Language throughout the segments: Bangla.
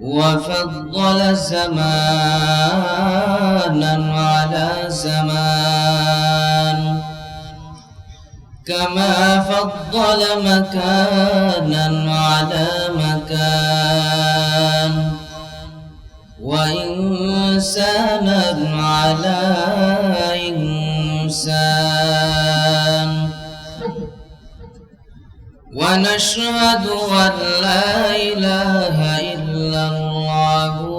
وفضل زمانا على زمان. كما فضل مكانا على مكان. وإنسانا على إنسان. ونشهد أن لا إله إلا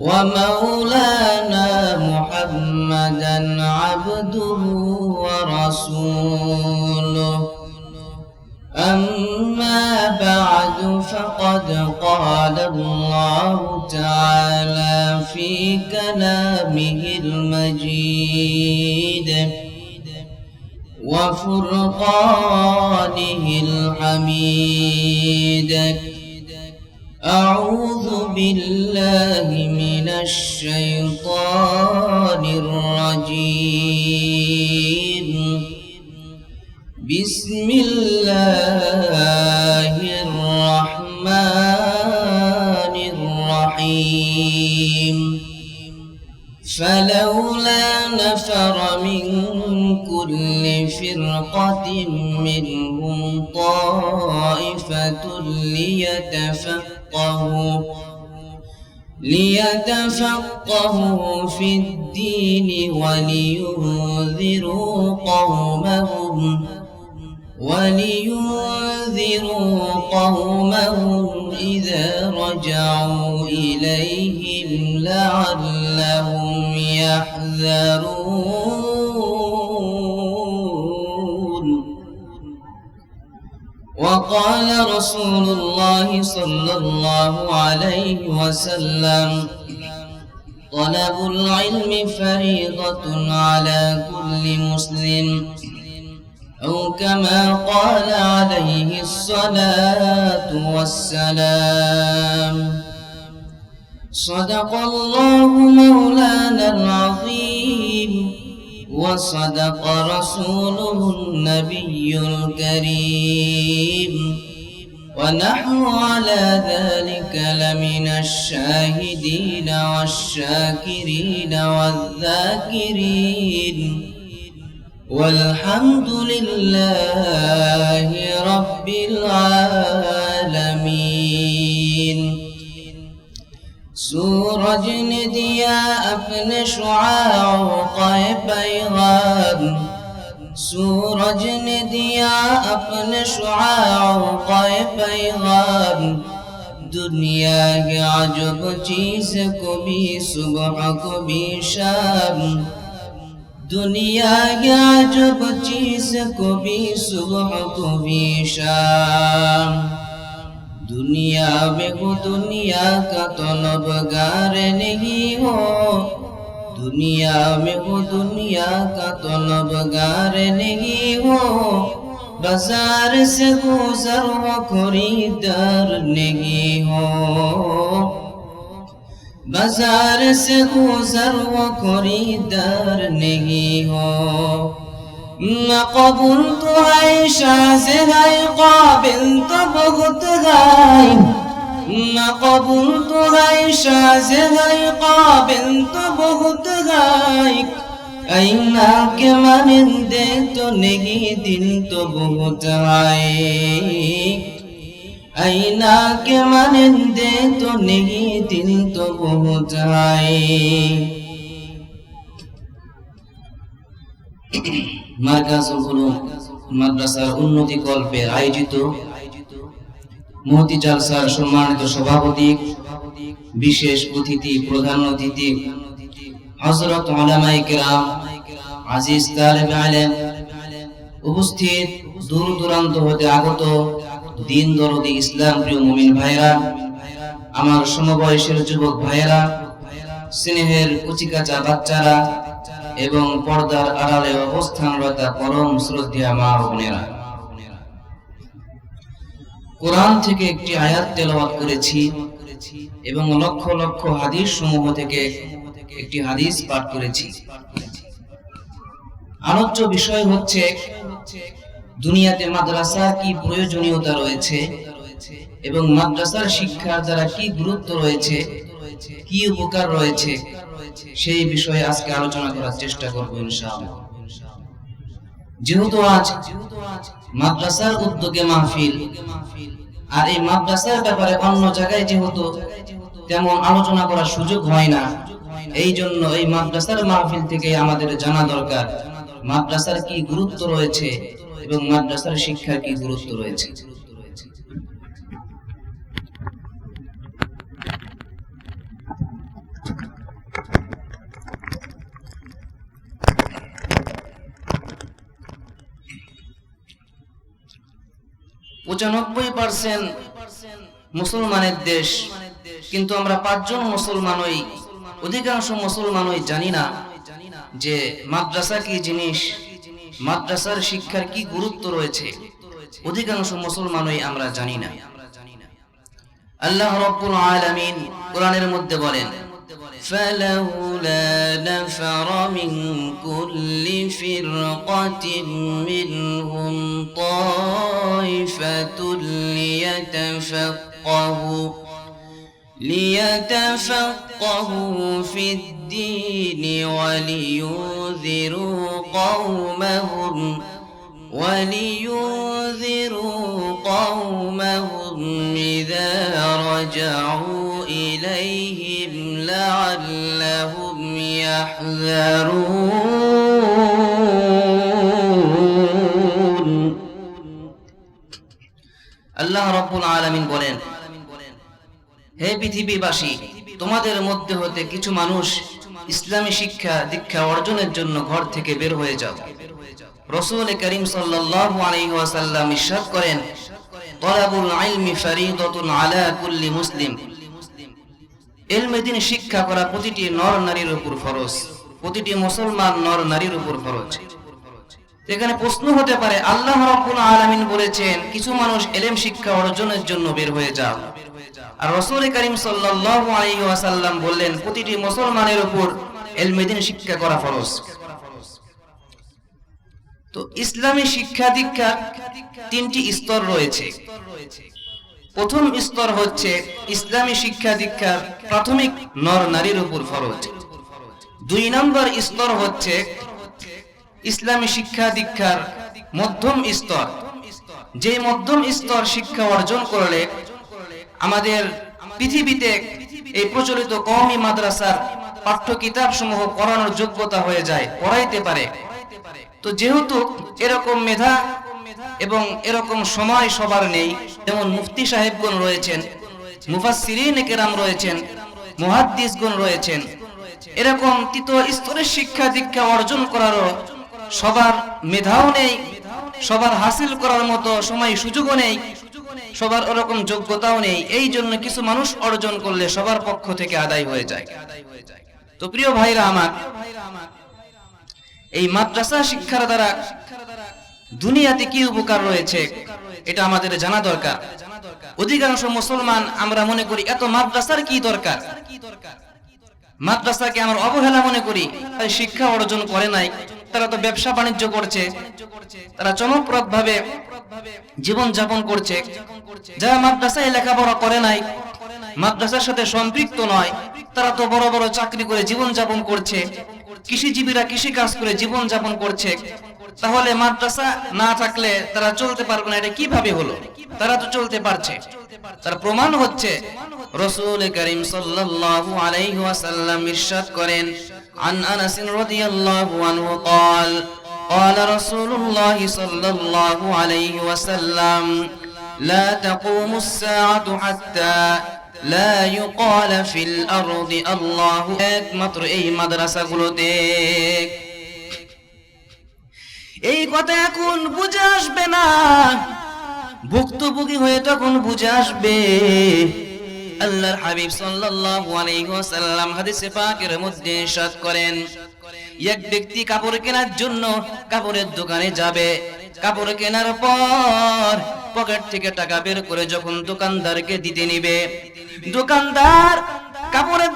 ومولانا محمدا عبده ورسوله. أما بعد فقد قال الله تعالى في كلامه المجيد وفرقانه الحميد. أعوذ بالله من الشيطان الرجيم. بسم الله الرحمن الرحيم. فلولا نفر من كل فرقة منهم طائفة ليتفقهوا ليتفقهوا في الدين ولينذروا قومهم ولينذروا قومهم إذا رجعوا إليهم لعلهم يحذرون. وقال رسول الله صلى الله عليه وسلم طلب العلم فريضة على كل مسلم أو كما قال عليه الصلاة والسلام. صدق الله مولانا العظيم. وصدق رسوله النبي الكريم. ونحن على ذلك لمن الشاهدين والشاكرين والذاكرين. والحمد لله رب العالمين. सूरज ने दिया अपने शुआओं का पैगाम सूरज ने दिया अपने शुआओं का पैगाम दुनिया के अजब चीज को भी सुबह को भी शाम दुनिया के अजब चीज को भी सुबह को भी शाम दुनिया में हो दुनिया का तलबगार नहीं हो। दुनिया में वो दुनिया का तलबगार नहीं हो। बाज़ार से गुजर हो खरीदार नहीं हो। बाज़ार से गुजर वो खरीदार नहीं हो। قبلتها شاسها قابلت بغتها قبلتها شاسها قابلت بغتها أين كمن ديت نجي دلت بغتها أين كمن ديت نجي دلت بغتها Thank you. মাদ্রাসার উন্নতি কল্পে আয়োজিত। মহতি জালসার সম্মানিত সভাপতি, বিশেষ অতিথি, প্রধান অতিথি হজরত আলামাই কেরাম, আজিজ তালেব আলেম উপস্থিত দূর দূরান্ত হতে আগত দিন দরদি ইসলাম প্রিয় মুমিন ভাইরা আমার সমবয়সের যুবক ভাইরা স্নেহের কুচিকাচা বাচ্চারা এবং পর্দার আড়ালে অবস্থানরত পরম শ্রদ্ধা মা বোনেরা। কোরআন থেকে একটি আয়াত তেলাওয়াত করেছি এবং লক্ষ লক্ষ হাদিস সমূহ থেকে একটি হাদিস পাঠ করেছি। আলোচ্য বিষয় হচ্ছে, দুনিয়াতে মাদ্রাসা কি প্রয়োজনীয়তা রয়েছে এবং মাদ্রাসার শিক্ষার দ্বারা কি গুরুত্ব রয়েছে, কি উপকার রয়েছে সেই বিষয়ে আজকে আলোচনা করার চেষ্টা করব ইনশাআল্লাহ। যেহেতু আজ মাদ্রাসার উদ্যোগে মাহফিল, আর এই মাদ্রাসার ব্যাপারে অন্য জায়গায় যেহেতু তেমন আলোচনা করার সুযোগ হয় না, এই জন্য এই মাদ্রাসার মাহফিল থেকে আমাদের জানা দরকার, মাদ্রাসার কি গুরুত্ব রয়েছে এবং মাদ্রাসার শিক্ষার কি গুরুত্ব রয়েছে। পঁচানব্বই পার্সেন্ট মুসলমানের দেশ। কিন্তু আমরা পাঁচজন মুসলমানই অধিকাংশ মুসলমানই জানি না যে মাদ্রাসা কি জিনিস, মাদ্রাসার শিক্ষার কি গুরুত্ব রয়েছে। অধিকাংশ মুসলমানই আমরা জানি না। আল্লাহ রব্বুল আলামিন কোরআনের মধ্যে বলেন فلولا نفر من كل فرقة منهم طائفة ليتفقهوا ليتفقهوا في الدين ولينذروا قومهم ولينذروا قومهم إذا رجعوا إليهم لعلهم يحذرون আল্লাহ রব্বুল আলামিন বলেন হে পৃথিবীবাসী তোমাদের মধ্যে হতে কিছু মানুষ ইসলামী শিক্ষা দীক্ষা অর্জনের জন্য ঘর থেকে বের হয়ে যাও রসুল করিম সাল্লাল্লাহু আলাইহি ওয়াসাল্লাম ইরশাদ করেন তলাবুল ইলমি ফরিদাতুন আলা কুল্লি মুসলিম শিক্ষা করা প্রতিটি নর নারীর উপর ফরজ, প্রতিটি মুসলমান নর নারীর উপর ফরজ। এখানে প্রশ্ন হতে পারে, আল্লাহ আলামিন বলেছেন, কিছু মানুষ এলেম শিক্ষা অর্জনের জন্য বের হয়ে যাও। আর রসুল করিম সাল্লাল্লাহু আলাইহি ওয়াসাল্লাম বললেন, প্রতিটি মুসলমানের উপর ইলমে দ্বীন শিক্ষা করা ফরজ। তো ইসলামী শিক্ষা দীক্ষার তিনটি স্তর রয়েছে। প্রথম স্তর হচ্ছে ইসলামী শিক্ষা দীক্ষার প্রাথমিক নর নারীর উপর ফরজ। দুই নম্বর স্তর হচ্ছে ইসলামী শিক্ষা দীক্ষার মধ্যম স্তর। যে মধ্যম স্তর শিক্ষা অর্জন করলে আমাদের পৃথিবীতে এই প্রচলিত কওমি মাদ্রাসার পাঠ্য কিতাব সমূহ পড়ানোর যোগ্যতা হয়ে যায়, পড়াইতে পারে। তো যেহেতু এরকম মেধা এবং এরকম সময় সবার নেই। যেমন মুফতি সাহেবগণ রয়েছেন, মুফাসসিরিন কেরাম রয়েছেন, মুহাদ্দিসগণ রয়েছেন। এরকম তৃতীয় স্তরের শিক্ষা দীক্ষা অর্জন করারও সবার মেধাও নেই, সবার হাসিল করার মতো সময় সুযোগও নেই, সবার ওরকম যোগ্যতাও নেই। এই জন্য কিছু মানুষ অর্জন করলে সবার পক্ষ থেকে আদায় হয়ে যায়। তো প্রিয় ভাইরা আমার, এই মাদ্রাসা শিক্ষার দ্বারা দুনিয়াতে কি উপকার রয়েছে, এটা আমাদের জানা দরকার। অধিকাংশ মুসলমান আমরা মনে করি এত মাদ্রাসার কি দরকার? মাদ্রাসাকে আমরা অবহেলা মনে করি, তাই শিক্ষা অর্জন করে নাই। তারা তো ব্যবসা বাণিজ্য করছে, তারা চমকপ্রদ ভাবে জীবন যাপন করছে। যারা মাদ্রাসায় লেখাপড়া করে নাই, মাদ্রাসার সাথে সম্পৃক্ত নয়, তারা তো বড় বড় চাকরি করে জীবন যাপন করছে। কৃষিজীবীরা কৃষি কাজ করে জীবন যাপন করছে। তাহলে মাদ্রাসা না থাকলে তারা চলতে পারবে না এটা কিভাবে হলো তারা তো চলতে পারছে তার প্রমাণ হচ্ছে রসুল করিম সাল্লাল্লাহু আলাইহি ওয়াসাল্লাম ইরশাদ করেন عن انس رضي الله عنه قال قال رسول الله صلى الله عليه وسلم لا تقوم الساعة حتى لا يقال في الأرض الله একমাত্র এই মাদ্রাসাগুলোতে এই কথা এখন বুঝে আসবে না। ভুক্তভোগী হয়ে তখন বুঝে আসবে। আল্লাহর হাবিব সাল্লাল্লাহু আলাইহি ওয়াসাল্লাম হাদিসে পাকের মধ্যে ইরশাদ করেন, এক ব্যক্তি কাপড় কেনার জন্য কাপড়ের দোকানে যাবে। কাপড় কেনার পর পকেট থেকে টাকা বের করে যখন দোকানদারকে দিতে নিবে। দোকানদার কাপড়ের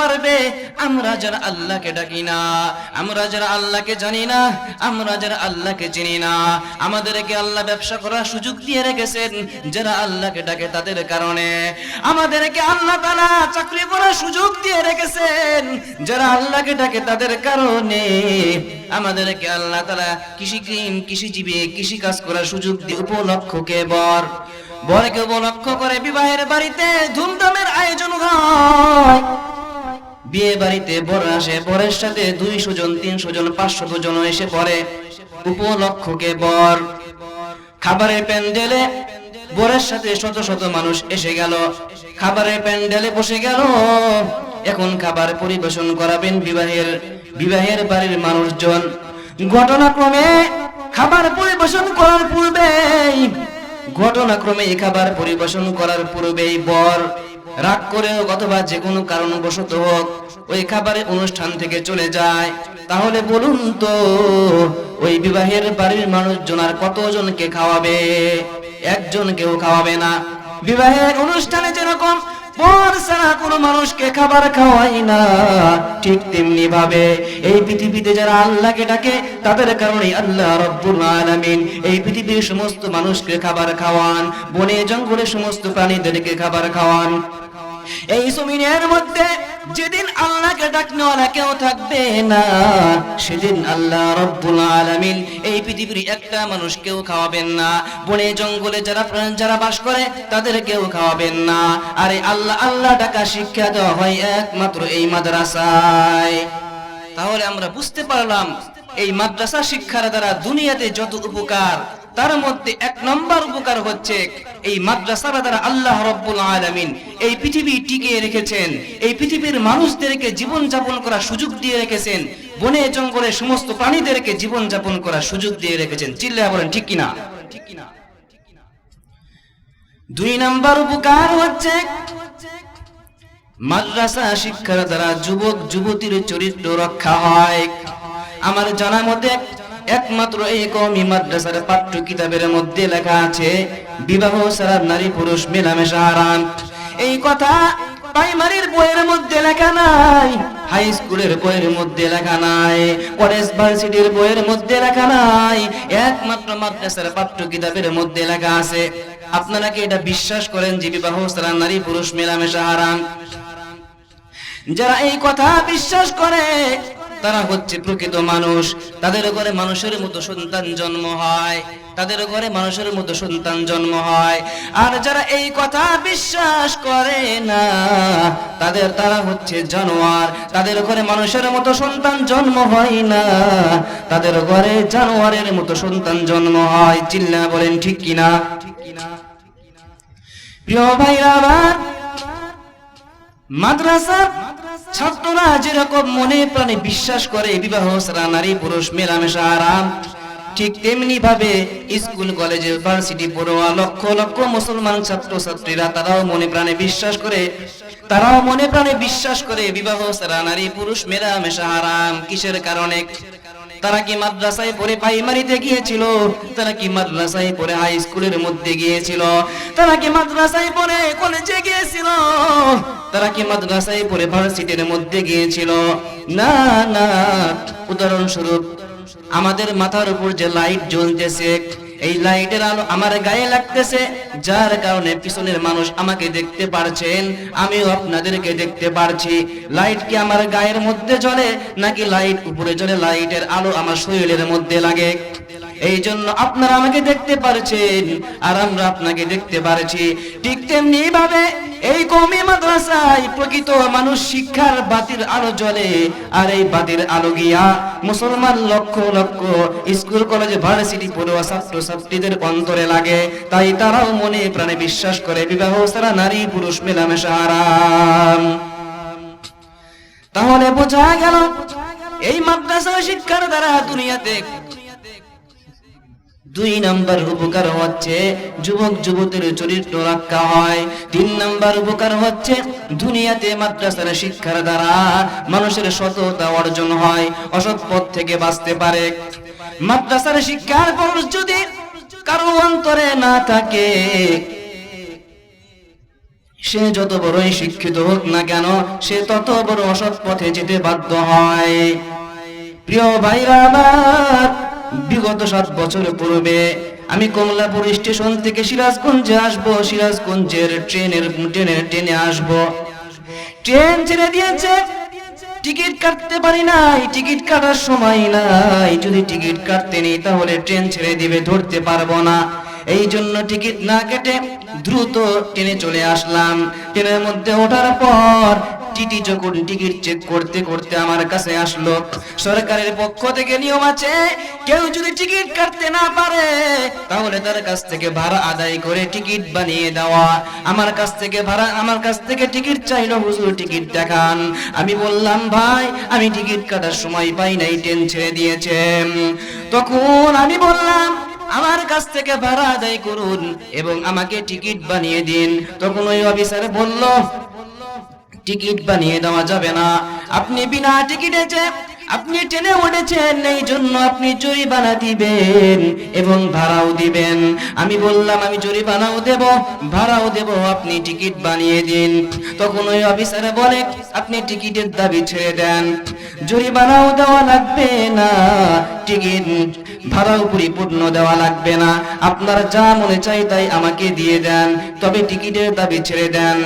পারবে? আমরা যারা আল্লাহকে ডাকি না, আমরা যারা আল্লাহকে জানি না, আমরা যারা আল্লাহকে চিনি না, আমাদেরকে আল্লাহ ব্যবসা করার সুযোগ দিয়ে রেখেছেন, যারা আল্লাহকে ডাকে তাদের কারণে। আমাদেরকে আল্লাহ তালা চাকরি করার সুযোগ দিয়ে রেখেছেন, যারা আল্লাহকে ডাকে তাদের কারণে। আমাদেরকে আল্লাহ তাআলা কৃষি কৃষিজীবী কৃষি কাজ করার সুযোগ দিয়ে উপলক্ষকে বর? বরকে উপলক্ষ করে বিবাহের বাড়িতে ধুমধামের আয়োজন হয়। বিয়ে বাড়িতে বর আসে, বরের সাথে দুইশো জন, তিনশো জন, পাঁচশো জন এসে পড়ে। উপলক্ষকে বর। খাবারের প্যান্ডেলে বরের সাথে শত শত মানুষ এসে গেল। খাবারের প্যান্ডেলে বসে গেল। এখন খাবার পরিবেশন করাবেন বিবাহের বিবাহের বাড়ির মানুষজন। ঘটনাক্রমে খাবার পরিবেশন করার পূর্বেই, ঘটনাক্রমে খাবার পরিবেশন করার পূর্বেই বর রাগ করে অথবা যে কোনো কারণবশত হোক, ওই খাবারের অনুষ্ঠান থেকে চলে যায়। তাহলে বলুন তো, ওই বিবাহের বাড়ির মানুষজন আর কতজনকে খাওয়াবে? একজন কেউ খাওয়াবে না। বিবাহের অনুষ্ঠানে যেরকম পর ছাড়া কোনো মানুষকে খাবার খাওয়াই না। ঠিক তেমনি ভাবে এই পৃথিবীতে যারা আল্লাহকে ডাকে, তাদের কারণে আল্লাহ রব্বুল আলামিন এই পৃথিবীর সমস্ত মানুষকে খাবার খাওয়ান, বনে জঙ্গলে সমস্ত প্রাণীদেরকে খাবার খাওয়ান। এই জমিনের মধ্যে যেদিন আল্লাহকে ডাকনেওয়ালা কেউ থাকবে না। সেদিন আল্লাহ রব্বুল আলামিন এই পৃথিবীর একটা মানুষ কেউ খাওয়াবেন না। বনে, জঙ্গলে যারা যারা বাস করে তাদের কেউ খাওয়াবেন না। আরে আল্লাহ আল্লাহ ডাকা শিক্ষা দেওয়া হয় একমাত্র এই মাদ্রাসায়। তাহলে আমরা বুঝতে পারলাম, এই মাদ্রাসা শিক্ষার দ্বারা দুনিয়াতে যত উপকার তার মধ্যে এক নম্বর উপকার হচ্ছে এই মাদ্রাসার দ্বারা আল্লাহ রব্বুল আলামিন এই পৃথিবী টিকিয়ে রেখেছেন, এই পৃথিবীর মানুষদেরকে জীবন যাপন করার সুযোগ দিয়ে রেখেছেন, বনে জঙ্গলে সমস্ত প্রাণীদেরকে জীবন যাপন করার সুযোগ দিয়ে রেখেছেন। চিল্লা বলেন, ঠিক কিনা? দুই নাম্বার উপকার হচ্ছে মাদ্রাসা শিক্ষার দ্বারা যুবক, যুবতীর চরিত্র রক্ষা হয়। আমার জানার মতে একমাত্র এই কমি মাদ্রাসার পাঠ্য কিতাবের মধ্যে লেখা আছে, বিবাহ ছাড়া নারী পুরুষ মেলামেশা হারাম। এই কথা প্রাইমারির বইয়ের মধ্যে লেখা নাই, হাই স্কুলের বইয়ের মধ্যে লেখা নাই, কলেজ ভার্সিটির বইয়ের মধ্যে লেখা নাই, একমাত্র মাদ্রাসার পাঠ্য কিতাবের মধ্যে লেখা আছে। আপনারা কি এটা বিশ্বাস করেন যে বিবাহ ছাড়া নারী পুরুষ মেলামেশা হারাম? যারা এই কথা বিশ্বাস করে তারা হচ্ছে প্রকৃত মানুষ। তাদের ঘরে মানুষের মতো সন্তান জন্ম হয়। তাদের ঘরে মানুষের মতো সন্তান জন্ম হয়। আর যারা এই কথা বিশ্বাস করে না, তাদের তারা হচ্ছে জানোয়ার। তাদের ঘরে মানুষের মতো সন্তান জন্ম হয় না। তাদের ঘরে জানোয়ারের মতো সন্তান জন্ম হয়। চিল্লা বলেন ঠিক কিনা? ঠিক কিনা? প্রিয় ভাইরা মাদ্রাসার ছাত্ররা যেরকম মনে প্রাণে বিশ্বাস করে, বিবাহ সারা নারী, পুরুষ, মেলামেশা আরাম ঠিক তেমনি ভাবে স্কুল, কলেজ, ইউনিভার্সিটি, পড়োয়া, লক্ষ লক্ষ মুসলমান ছাত্র ছাত্রীরা তারাও মনে প্রাণে বিশ্বাস করে, তারাও মনে প্রাণে বিশ্বাস করে, বিবাহ সারা নারী, পুরুষ, মেলামেশা আরাম কিসের কারণে? তারা কি মাদ্রাসায় পড়ে প্রাইমারিতে গিয়েছিল? তারা কি মাদ্রাসায় পড়ে হাই স্কুলের মধ্যে গিয়েছিল? তারা কি মাদ্রাসায় পড়ে কলেজে গিয়েছিল? তারা কি মাদ্রাসায় পড়ে ভার্সিটির মধ্যে গিয়েছিল? না না। উদাহরণস্বরূপ, আমাদের মাথার উপর যে লাইট জ্বলতেছে এই লাইটের আলো আমার গায়ে লাগতেছে, যার কারণে পিছনের মানুষ আমাকে দেখতে পারছেন, আমিও আপনাদেরকে দেখতে পারছি। লাইট কি আমার গায়ের মধ্যে জ্বলে, নাকি লাইট উপরে জ্বলে? লাইটের আলো আমার শরীরের মধ্যে লাগে। এই জন্য আপনারা আমাকে দেখতে পারছেন, আর আমরা আপনাকে দেখতে পারছি। ঠিক তেমনি ভাবে এই কমি মাদ্রাসায় প্রকৃত মানুষ শিক্ষার বাতির আলো জ্বলে, আর এই বাতির আলো গিয়া মুসলমান লক্ষ লক্ষ স্কুল, কলেজে, ভার্সিটি, পড়ুয়া, ছাত্র, ছাত্রীদের অন্তরে লাগে। তাই তারাও মনে প্রাণে বিশ্বাস করে, বিবাহ ছাড়া নারী পুরুষ মেলামেশা হারাম। তাহলে বোঝা গেল, এই মাদ্রাসা শিক্ষার দ্বারা দুনিয়াতে দুই নাম্বার উপকার হচ্ছে যুবক যুবতীর চরিত্র রক্ষা হয়। তিন নাম্বার উপকার হচ্ছে দুনিয়াতে মাদ্রাসার শিক্ষার দ্বারা মানুষের সততা অর্জন হয়, অসৎ পথ থেকে বাঁচতে পারে। মাদ্রাসার শিক্ষার পর যদি কারও অন্তরে না থাকে, সে যত বড়ই শিক্ষিত হোক না কেন, সে তত বড় অসৎ পথে যেতে বাধ্য হয়। প্রিয় ভাইরা বিগত সাত বছর পূর্বে আমি কমলাপুর স্টেশন থেকে সিরাজগঞ্জে আসব, সিরাজগঞ্জের ট্রেনের ট্রেনের ট্রেনে আসব। ট্রেন ছেড়ে দিয়েছে, টিকিট কাটতে পারি নাই, টিকিট কাটার সময় নাই। যদি টিকিট কাটতে নেই, তাহলে ট্রেন ছেড়ে দিবে, ধরতে পারব না। এই জন্য টিকিট না কেটে দ্রুত ট্রেনে চলে আসলাম। ট্রেনের মধ্যে ওঠার পর টিটি যখন টিকিট চেক করতে করতে আমার কাছে আসলো। সরকারের পক্ষ থেকে নিয়ম আছে কেউ যদি টিকিট কাটতে না পারে, তাহলে তার কাছ থেকে ভাড়া আদায় করে টিকিট বানিয়ে দেওয়া। আমার কাছ থেকে ভাড়া, আমার কাছ থেকে টিকিট চাইলো হুজুর, টিকিট দেখান। আমি বললাম, ভাই, আমি টিকিট কাটার সময় পাই নাই, ট্রেন ছেড়ে দিয়েছে তখন আমি বললাম, আমার কাছ থেকে ভাড়া আদায় করুন এবং আমাকে টিকিট বানিয়ে দিন। তখন ওই অফিসার বলল, টিকিট বানিয়ে দেওয়া যাবে না। আপনি বিনা টিকিটে যে আপনি ট্রেনে উঠেছেন, এই জন্য আপনি জরিমানা দিবেন এবং ভাড়াও দিবেন। আমি বললাম, আমি জরিমানাও দেব, ভাড়াও দেব, আপনি টিকিট বানিয়ে দিন। তখন ওই অফিসার বলে, আপনি টিকিটের দাবি ছেড়ে দেন। জরিমানাও দেওয়া লাগবে না, টিকিট ভাড়াও পরিপূর্ণ দেওয়া লাগবে না। আপনার যা মনে চাই তাই আমাকে দিয়ে দেন, তবে টিকিটের দাবি ছেড়ে দেন।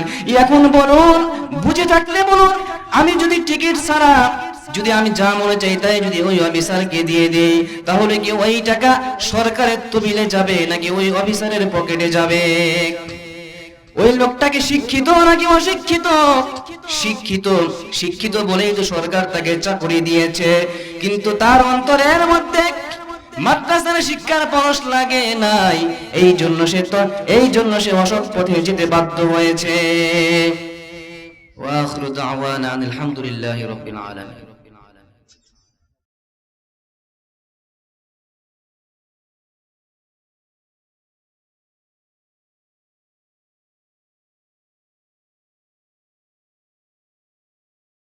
এখন বলুন, বুঝে থাকলে বলুন, আমি যদি টিকিট ছাড়া যদি আমি যা মনে চাই তাই যদি ওই অফিসারকে দিয়ে দেই, তাহলে কি ওই টাকা সরকারের তবিলে যাবে নাকি ওই অফিসারের পকেটে যাবে? ওই লোকটাকে শিক্ষিত নাকি অশিক্ষিত? শিক্ষিত শিক্ষিত বলেই তো সরকার তাকে চাকরি দিয়েছে। কিন্তু তার অন্তরের মধ্যে মাদ্রাসার শিক্ষার পরশ লাগে নাই। এই জন্য সে তো, এই জন্য সে অসৎ পথে যেতে বাধ্য হয়েছে। ওয়া আখিরু দাওয়ানা আনিল হামদুলিল্লাহি রাব্বিল আলামিন।